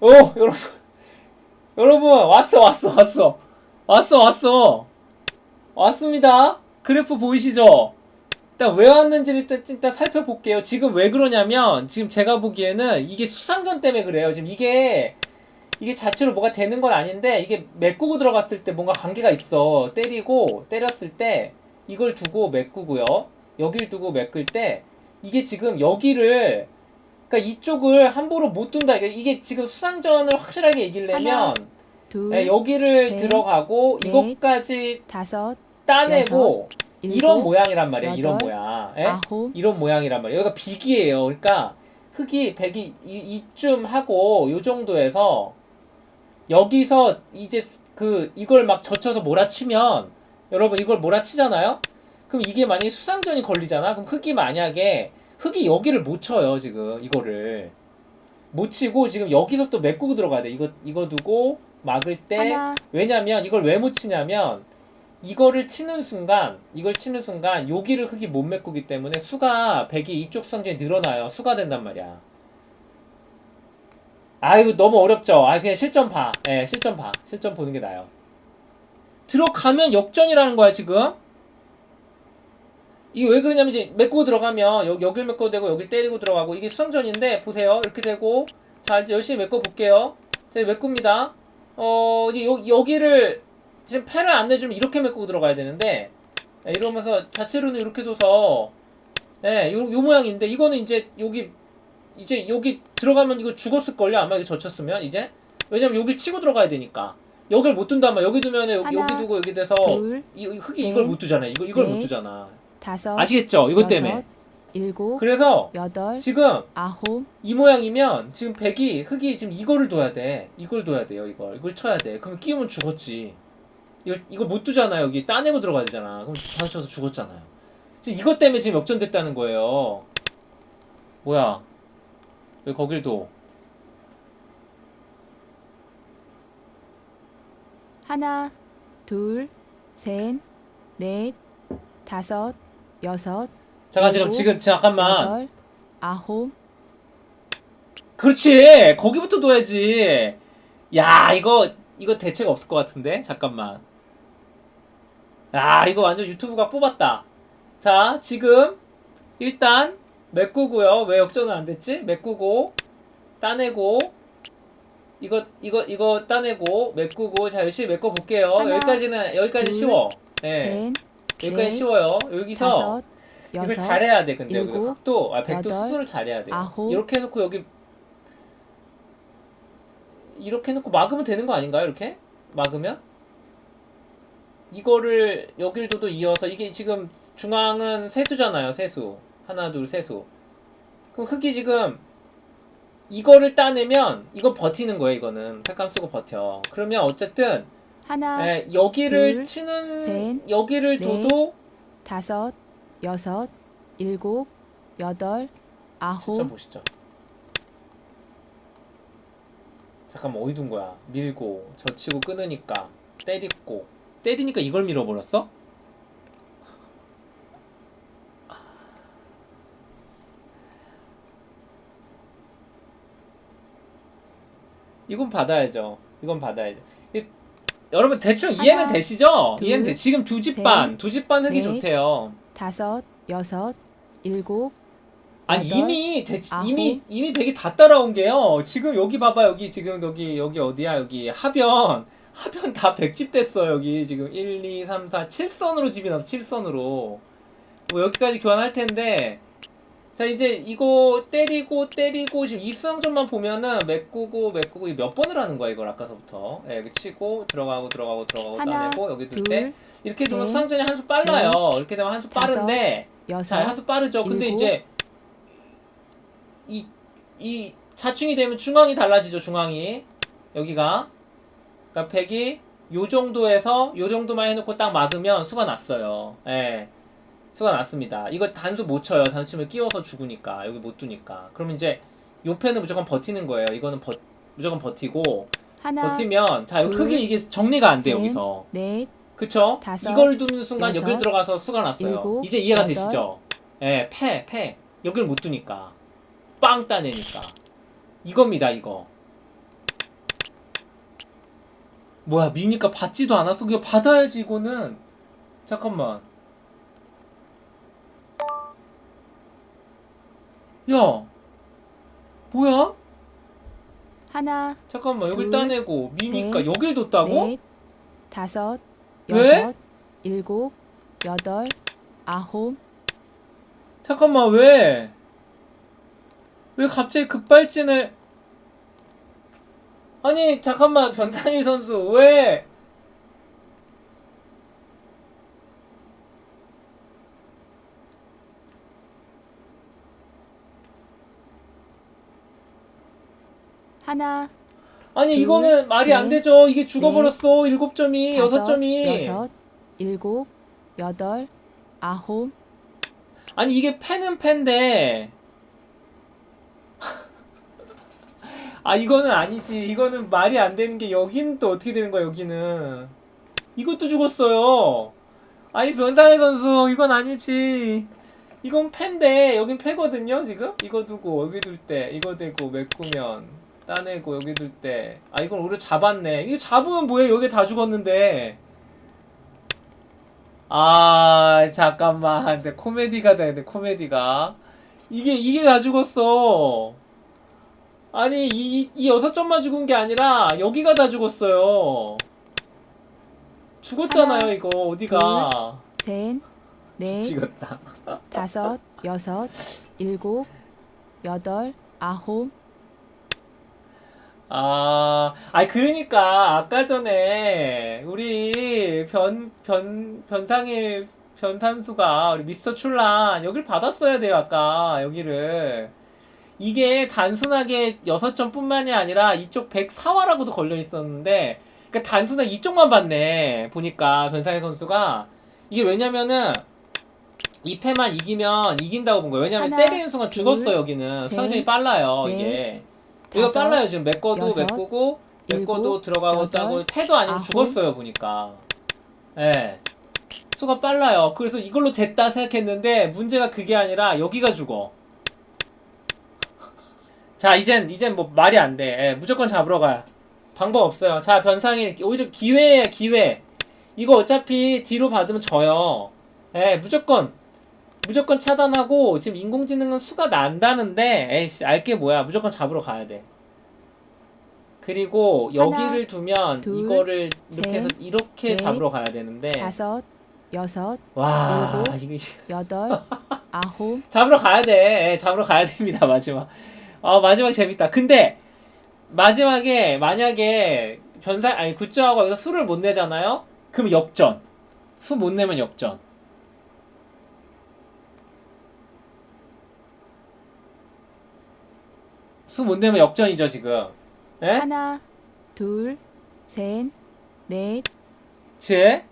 오 여러분. 여러분 왔어 왔어 왔어. 왔어 왔어. 왔습니다. 그래프 보이시죠? 일단 왜 왔는지를 일단, 일단 살펴볼게요. 지금 왜 그러냐면 지금 제가 보기에는 이게 수상전 때문에 그래요. 지금 이게 이게 자체로 뭐가 되는 건 아닌데 이게 메꾸고 들어갔을 때 뭔가 관계가 있어. 때리고 때렸을 때 이걸 두고 메꾸고요. 여길 두고 메꿀 때 이게 지금 여기를 그러니까 이쪽을 함부로 못 둔다. 이게, 이게 지금 수상전을 확실하게 얘기를 하나, 내면 둘, 예, 여기를 셋, 들어가고 넷, 이것까지 다섯, 따내고 일곱, 이런 모양이란 이런 여덟, 모양. 예? 아홉, 이런 모양이란 말이에요. 여기가 비기예요. 그러니까 흙이 백이 이, 이 쯤 하고 요 정도에서 여기서 이제 그 이걸 막 젖혀서 몰아치면 여러분 이걸 몰아치잖아요? 그럼 이게 만약에 수상전이 걸리잖아? 그럼 흙이 만약에 흙이 여기를 못 쳐요 지금 이거를. 못 치고 지금 여기서 또 메꾸고 들어가야 돼. 이거 이거 두고 막을 때 하나, 왜냐면 이걸 왜 못 치냐면 이거를 치는 순간 이걸 치는 순간 여기를 흙이 못 메꾸기 때문에 수가 100이 이쪽 수상전이 늘어나요. 수가 된단 말이야. 아이고 너무 어렵죠? 아 그냥 실전 봐. 예, 실전 봐. 실전 보는 게 나아요. 들어가면 역전이라는 거야 지금 이게 왜 그러냐면 이제 메꾸고 들어가면 여기 여길 메꿔도 되고 여길 때리고 들어가고 이게 수상전인데 보세요. 이렇게 되고 자 이제 열심히 메꿔 볼게요. 자 메꿉니다. 어 이제 여, 여기를 지금 패를 안 내주면 이렇게 메꾸고 들어가야 되는데 예, 이러면서 자체로는 이렇게 둬서 예, 요, 요 모양인데 이거는 이제 여기 이제 여기 들어가면 이거 죽었을걸요? 아마 이거 젖혔으면 이제? 왜냐면 여기 치고 들어가야 되니까. 여길 못 둔단 말이야 여기 두면은 여기, 여기 두고 여기 돼서 둘, 이, 이 흙이 셋, 이걸 못 두잖아 이거 이걸 못 넷, 두잖아 다섯, 아시겠죠 이것 때문에 일곱, 그래서 여덟, 지금 아홉, 이 모양이면 지금 백이 흙이 지금 이거를 둬야 돼. 이걸 둬야 돼요. 이걸 이걸 쳐야 돼. 그럼 끼우면 죽었지. 이걸 이걸 못 두잖아. 여기 따내고 들어가야 되잖아. 그럼 다쳐서 죽었잖아요. 지금 이것 때문에 지금 역전됐다는 거예요. 뭐야? 왜 거길 둬? 하나, 둘, 셋, 넷, 다섯, 여섯, 잠깐 지금 지금 잠깐만. 여덟, 아홉, 그렇지. 거기부터 둬야지. 야 이거 이거 대책 없을 것 같은데. 잠깐만. 야 이거 완전 유튜브가 뽑았다. 자 지금 일단 메꾸고요. 왜 역전은 안 됐지? 메꾸고 따내고 이거 이거 이거 따내고 메꾸고 자 열심히 메꿔 볼게요. 하나, 여기까지는 여기까지 둘, 쉬워. 예. 셋, 여기까지 넷, 쉬워요. 여기서 다섯, 이걸 여섯, 잘해야 돼. 근데 일곱, 흑도 아 백도 여덟, 수술을 잘해야 돼요. 아홉. 이렇게 해놓고 여기 이렇게 해놓고 막으면 되는 거 아닌가요? 이렇게 막으면 이거를 여길 둬도 이어서 이게 지금 중앙은 세수잖아요. 세수 하나 둘 세수. 그럼 흙이 지금 이거를 따내면 이거 버티는 거예요. 이거는 택감 쓰고 버텨. 그러면 어쨌든 하나, 예, 여기를 둘, 치는 셋, 여기를 넷, 둬도 다섯, 여섯, 일곱, 여덟, 실전 아홉, 보시죠. 잠깐만 어디 둔 거야? 밀고 젖히고 끊으니까 때리고 때리니까 이걸 밀어버렸어? 이건 받아야죠. 이건 받아야죠. 이- 여러분 대충 이해는 하나, 되시죠? 둘, 이해는 돼. 지금 두집 반, 셋, 두집 반 흙이 넷, 좋대요. 다섯, 여섯, 일곱, 아니 여덟, 이미 대, 아홉. 이미 이미 백이 다 따라온 게요. 지금 여기 봐봐 여기 지금 여기 여기 어디야 여기 하변 하변 다 백집 됐어 여기 지금 1, 2, 3, 4, 7선으로 집이 나서 7선으로 뭐 여기까지 교환할 텐데 자 이제 이거 때리고 때리고 지금 이 수상점만 보면은 메꾸고 메꾸고 이몇 번을 하는 거야 이걸 아까서부터 예, 여기 치고 들어가고 들어가고 들어가고 하나, 따내고 여기 둘때 둘, 이렇게 되면 셋, 수상전이 한 수 빨라요 이렇게 되면 한 수 다섯, 빠른데 자, 여섯, 한수 빠르죠. 근데 일곱. 이제 이, 이 자충이 되면 중앙이 달라지죠. 중앙이 여기가 그러니까 백이 요 정도에서 요 정도만 해놓고 딱 막으면 수가 났어요. 예, 수가 났습니다. 이거 단수 못 쳐요. 단수 치면 끼워서 죽으니까 여기 못 두니까. 그러면 이제 요 패는 무조건 버티는 거예요. 이거는 버, 무조건 버티고 하나, 버티면 자 여기 둘, 크게 이게 정리가 안 돼 셋, 여기서. 넷, 그쵸? 다섯, 이걸 두는 순간 여섯, 여길 들어가서 수가 났어요. 일곱, 이제 이해가 여덟. 되시죠? 예, 패, 패. 여길 못 두니까. 빵 따내니까. 이겁니다, 이거. 뭐야 미니까 받지도 않았어 이거 받아야지 이거는 잠깐만 야 뭐야 하나, 잠깐만 여길 둘, 따내고 미니까 셋, 여길 뒀다고 넷, 다섯, 왜? 여섯, 일곱, 여덟, 아홉, 잠깐만 왜? 왜 갑자기 급발진을 아니 잠깐만 변상일 선수 왜? 하나, 아니 둘, 이거는 말이 안 넷, 되죠. 이게 죽어버렸어. 일곱 점이 여섯 다섯, 점이. 여섯, 일곱, 여덟, 아홉, 아니 이게 펜은 펜데. 아 이거는 아니지. 이거는 말이 안 되는 게 여기는 또 어떻게 되는 거야 여기는. 이것도 죽었어요. 아니 변상일 선수 이건 아니지. 이건 펜데 여긴 패거든요 지금. 이거 두고 여기 둘 때 이거 대고 메꾸면 따내고 여기 둘 때. 아 이건 오히려 잡았네. 이거 잡으면 뭐해? 여기 다 죽었는데. 아 잠깐만. 근데 코미디가 되는데 코미디가. 이게 이게 다 죽었어. 아니 이, 이 여섯 점만 죽은 게 아니라 여기가 다 죽었어요. 죽었잖아요 이거. 어디가? 셋, 넷, 미치겠다. 다섯, 여섯, 일곱, 여덟, 아홉, 아, 아니 그러니까 아까 전에 우리 변, 변, 변상일 변산수가 우리 미스터 출란 여길 받았어야 돼요 아까 여기를. 이게 단순하게 6점뿐만이 아니라 이쪽 104화라고도 걸려 있었는데 그러니까 단순하게 이쪽만 받네 보니까 변상일 선수가. 이게 왜냐면은 이 패만 이기면 이긴다고 본 거예요. 왜냐면 하나, 때리는 순간 둘, 죽었어 여기는. 셋, 수상전이 빨라요 넷, 이게 이거 다섯, 빨라요 지금. 메꿔도 여섯, 메꾸고 메꿔도 일곱, 들어가고 여덟, 따고 패도 아니고 아홉. 죽었어요 보니까. 예. 수가 빨라요. 그래서 이걸로 됐다 생각했는데 문제가 그게 아니라 여기가 죽어. 자 이젠 이젠 뭐 말이 안돼. 예, 무조건 잡으러 가. 방법 없어요. 자 변상이 오히려 기회예요 기회. 이거 어차피 뒤로 받으면 져요. 예 무조건 무조건 차단하고 지금 인공지능은 수가 난다는데 에이씨 알게 뭐야? 무조건 잡으러 가야 돼. 그리고 하나, 여기를 두면 둘, 이거를 이렇게 셋, 해서 이렇게 넷, 잡으러 가야 되는데. 다섯, 여섯, 와 일곱, 이게 여덟, 아홉, 잡으러 가야 돼. 예, 잡으러 가야 됩니다 마지막. 아 마지막 재밌다. 근데 마지막에 만약에 변사 아니 굿즈하고 여기서 수를 못 내잖아요? 그럼 역전. 수 못 내면 역전 수못 내면 역전이죠 지금 예? 하나, 둘, 셋, 넷, 제?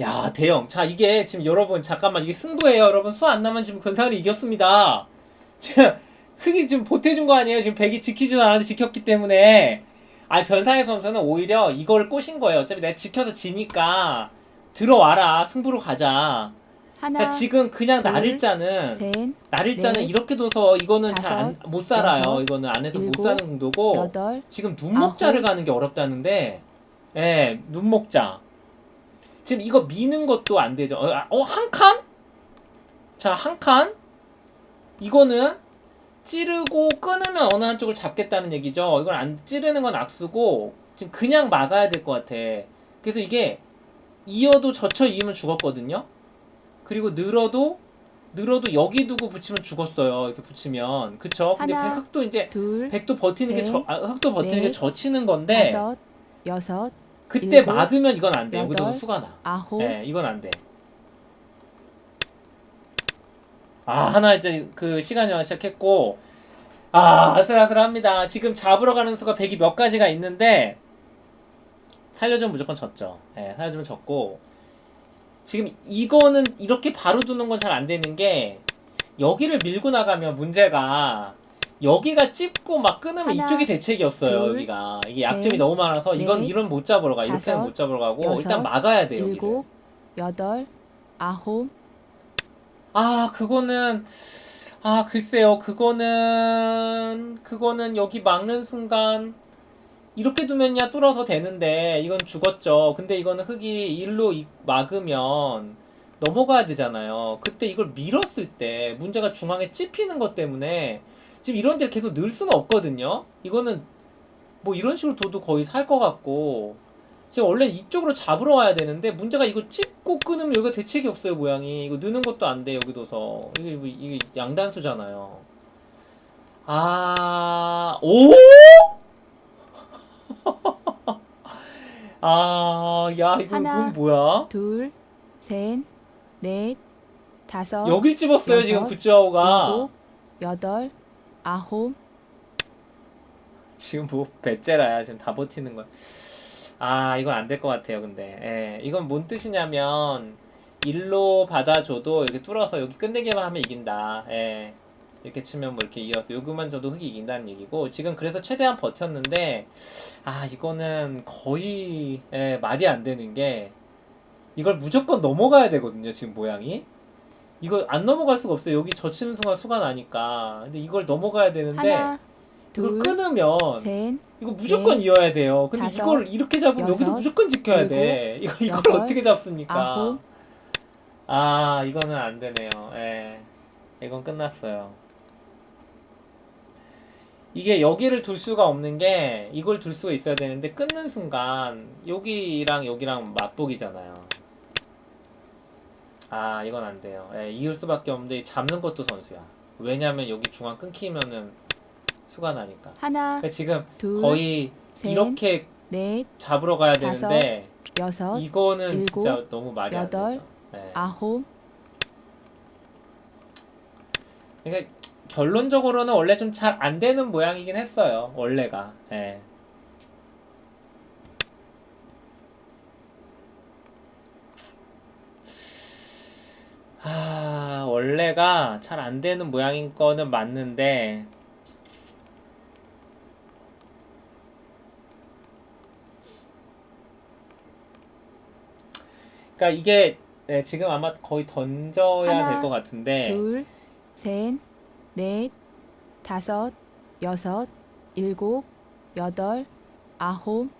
야, 대형. 자, 이게 지금 여러분, 잠깐만, 이게 승부예요. 여러분, 수 안 나면 지금 근사을이 이겼습니다. 지금, 흑이 지금 보태준 거 아니에요? 지금 백이 지키지도 않았는데 지켰기 때문에. 아니, 변상의 선수는 오히려 이걸 꼬신 거예요. 어차피 내가 지켜서 지니까, 들어와라. 승부로 가자. 하나, 자, 지금 그냥 둘, 나릴자는, 셋, 넷, 이렇게 둬서 이거는 잘 못 살아요. 여섯, 이거는 안에서 못 일곱, 사는 정도고. 여덟, 지금 눈목자를 아홉. 가는 게 어렵다는데, 예, 눈목자. 지금 이거 미는 것도 안 되죠. 어, 아, 어, 한 칸? 자, 한 칸? 이거는 찌르고 끊으면 어느 한쪽을 잡겠다는 얘기죠. 이걸 안 찌르는 건 악수고, 지금 그냥 막아야 될 것 같아. 그래서 이게 이어도 젖혀 이으면 죽었거든요. 그리고 늘어도 늘어도 여기 두고 붙이면 죽었어요. 이렇게 붙이면 그쵸? 근데 하나, 흑도 이제 둘, 백도 버티는 게 셋, 저, 아, 흑도 버티는 게 넷, 젖히는 건데 다섯, 여섯, 그때 일곱, 막으면 이건 안 돼. 여기도 여덟, 수가 나. 아홉, 예, 이건 안 돼. 아, 하나 이제 그 시간이 와 시작했고 아, 아슬아슬합니다. 지금 잡으러 가는 수가 100이 몇 가지가 있는데 살려주면 무조건 졌죠. 예, 살려주면 졌고 지금 이거는 이렇게 바로 두는 건 잘 안 되는 게 여기를 밀고 나가면 문제가 여기가 찝고 막 끊으면 하나, 이쪽이 대책이 없어요. 둘, 여기가 이게 약점이 셋, 너무 많아서 이건 넷, 이런 못 잡으러 가. 이렇게는 다섯, 못 잡으러 가고 여섯, 일단 막아야 돼 여기를. 일곱, 여덟, 아홉, 아, 그거는, 아, 글쎄요, 그거는, 그거는 여기 막는 순간, 이렇게 두면야 뚫어서 되는데 이건 죽었죠. 근데 이거는 흙이 일로 이- 막으면 넘어가야 되잖아요. 그때 이걸 밀었을 때 문제가 중앙에 찝히는 것 때문에 지금 이런 데를 계속 넣을 수는 없거든요. 이거는 뭐 이런 식으로 둬도 거의 살 것 같고 지금 원래 이쪽으로 잡으러 와야 되는데 문제가 이거 찝고 끊으면 여기가 대책이 없어요 모양이 이거 넣는 것도 안 돼 여기 둬서 이게 뭐- 이게 양단수잖아요. 아, 오? 아, 야, 이거, 하나. 이건 뭐야? 둘, 셋, 넷, 다섯, 여길 집었어요, 여섯, 지금. 일곱, 여덟, 아홉, 지금 뭐, 배째라야. 지금 다 버티는 거야. 아, 이건 안 될 것 같아요, 근데. 예, 이건 뭔 뜻이냐면, 일로 받아줘도 이렇게 뚫어서 여기 끝내기만 하면 이긴다. 예. 이렇게 치면 뭐 이렇게 이어서 여기만 줘도 흙이 이긴다는 얘기고 지금 그래서 최대한 버텼는데 아 이거는 거의 예, 말이 안 되는 게 이걸 무조건 넘어가야 되거든요 지금 모양이. 이거 안 넘어갈 수가 없어요. 여기 젖히는 순간 수가 나니까. 근데 이걸 넘어가야 되는데 하나, 이걸 둘, 끊으면 셋, 이거 무조건 넷, 이어야 돼요. 근데 다섯, 이걸 이렇게 잡으면 여기서 여섯, 무조건 지켜야 돼. 이거 이걸 여덟, 어떻게 잡습니까? 아홉. 아 이거는 안 되네요. 예. 이건 끝났어요 이게 여기를 둘 수가 없는 게 이걸 둘 수가 있어야 되는데 끊는 순간 여기랑 여기랑 맞복이잖아요. 아 이건 안 돼요. 예, 이을 수밖에 없는데 잡는 것도 선수야. 왜냐면 여기 중앙 끊기면은 수가 나니까. 하나, 그러니까 지금 둘, 거의 셋, 이렇게 넷, 잡으러 가야 다섯, 되는데 여섯, 이거는 일곱, 진짜 너무 말이 안 여덟, 되죠. 예. 아홉, 그러니까 결론적으로는 원래 좀 잘 안 되는 모양이긴 했어요. 원래가. 예. 아, 원래가 잘 안 되는 모양인 거는 맞는데 그러니까 이게 네, 지금 아마 거의 던져야 될 것 같은데 둘, 셋, 넷, 다섯, 여섯, 일곱, 여덟, 아홉,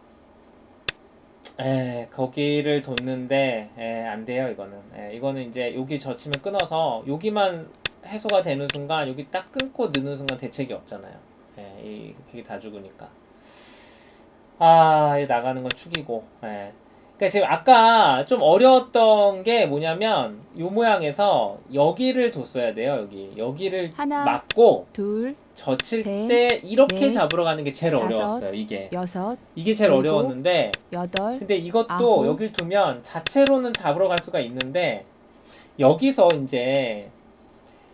에 거기를 뒀는데 에, 안 돼요 이거는. 에, 이거는 이제 여기 젖히면 끊어서 여기만 해소가 되는 순간 여기 딱 끊고 넣는 순간 대책이 없잖아요. 에, 이 백이 다 죽으니까. 아, 이 나가는 건 축이고 에. 그러니까 지금 아까 좀 어려웠던 게 뭐냐면 요 모양에서 여기를 뒀어야 돼요 여기 여기를 하나, 막고 둘, 젖힐 셋, 때 이렇게 넷, 잡으러 가는 게 제일 다섯, 어려웠어요 이게 여섯, 이게 제일 일곱, 어려웠는데 여덟, 근데 이것도 아홉. 여길 두면 자체로는 잡으러 갈 수가 있는데 여기서 이제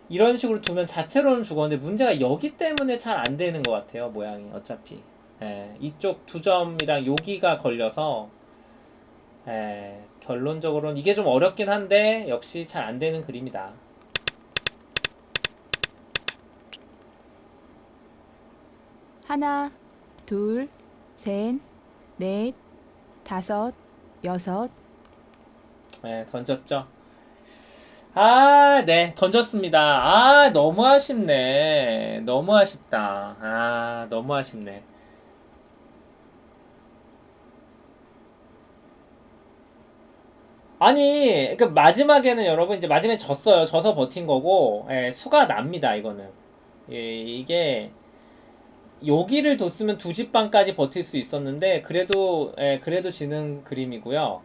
이런 식으로 두면 자체로는 죽었는데 문제가 여기 때문에 잘 안 되는 것 같아요 모양이 어차피 예, 이쪽 두 점이랑 여기가 걸려서 예, 결론적으로는 이게 좀 어렵긴 한데 역시 잘 안 되는 그림이다 하나, 둘, 셋, 넷, 다섯, 여섯, 예, 던졌죠 아, 네, 던졌습니다. 아, 너무 아쉽네. 너무 아쉽다. 아, 너무 아쉽네. 아니, 그 마지막에는 여러분 이제 마지막에 졌어요. 져서 버틴 거고, 예, 수가 납니다. 이거는 예, 이게 여기를 뒀으면 두 집방까지 버틸 수 있었는데 그래도 예, 그래도 지는 그림이고요.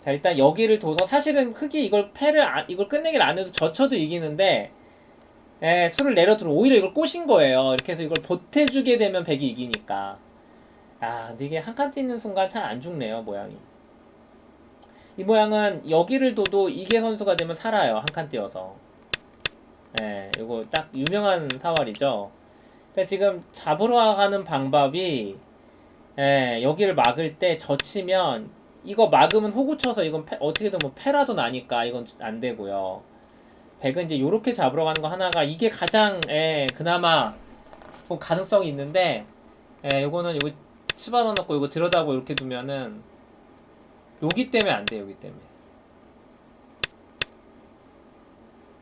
자 일단 여기를 둬서 사실은 흙이 이걸 패를 안- 이걸 끝내기를 안 해도 젖혀도 이기는데 예, 수를 내려들어 오히려 이걸 꼬신 거예요. 이렇게 해서 이걸 보태주게 되면 백이 이기니까. 아 근데 이게 한 칸 뛰는 순간 잘안 죽네요 모양이. 이 모양은 여기를 둬도 이계 선수가 되면 살아요 한칸 뛰어서. 예, 이거 딱 유명한 사활이죠. 그러니까 지금 잡으러 가는 방법이 예, 여기를 막을 때 젖히면 이거 막으면 호구 쳐서 이건 패- 어떻게든 뭐 패라도 나니까 이건 안 되고요. 백은 이제 요렇게 잡으러 가는 거 하나가 이게 가장 예, 그나마 좀 가능성이 있는데 예, 요거는 요거 치받아 놓고 요거 들여다보고 이렇게 두면은 여기 때문에 안 돼. 여기 때문에.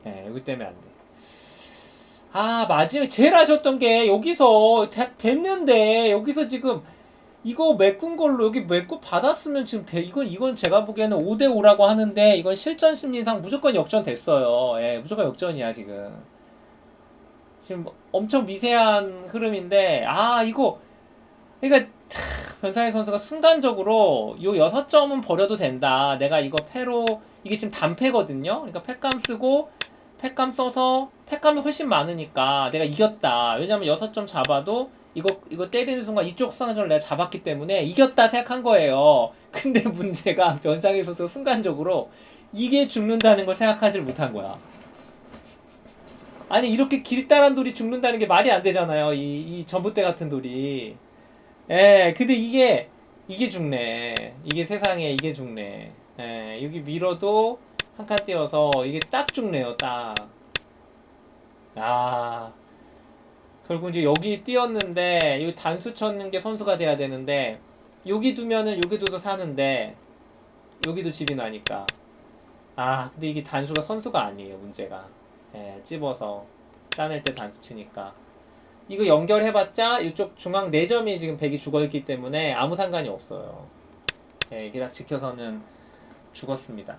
예, 여기 때문에 안 돼. 아, 마지막에 제일 아쉬웠던 게 여기서 되- 됐는데 여기서 지금 이거 메꾼 걸로 여기 메꿔 받았으면 지금 대, 이건 이건 제가 보기에는 5대 5라고 하는데 이건 실전 심리상 무조건 역전 됐어요. 예, 무조건 역전이야 지금. 지금 엄청 미세한 흐름인데 아 이거 그러니까 차, 변상희 선수가 순간적으로 요 6점은 버려도 된다. 내가 이거 패로 이게 지금 단패거든요. 그러니까 패감 쓰고 패감 써서 패감이 훨씬 많으니까 내가 이겼다. 왜냐면 6점 잡아도 이거 이거 때리는 순간 이쪽 수상점을 내가 잡았기 때문에 이겼다 생각한 거예요. 근데 문제가 변상희 선수가 순간적으로 이게 죽는다는 걸 생각하지 못한 거야. 아니 이렇게 길다란 돌이 죽는다는 게 말이 안 되잖아요. 이, 이 전봇대 같은 돌이. 예, 근데 이게 이게 죽네. 이게 세상에 이게 죽네. 예, 여기 밀어도 한 칸 띄어서 이게 딱 죽네요. 딱. 아. 결국 이제 여기 띄었는데 여기 단수 쳤는 게 선수가 돼야 되는데 여기 두면은 여기 둬도 사는데 여기도 집이 나니까 아 근데 이게 단수가 선수가 아니에요 문제가 예, 찝어서 따낼 때 단수 치니까 이거 연결해봤자 이쪽 중앙 4점이 지금 백이 죽어있기 때문에 아무 상관이 없어요. 예, 딱 지켜서는 죽었습니다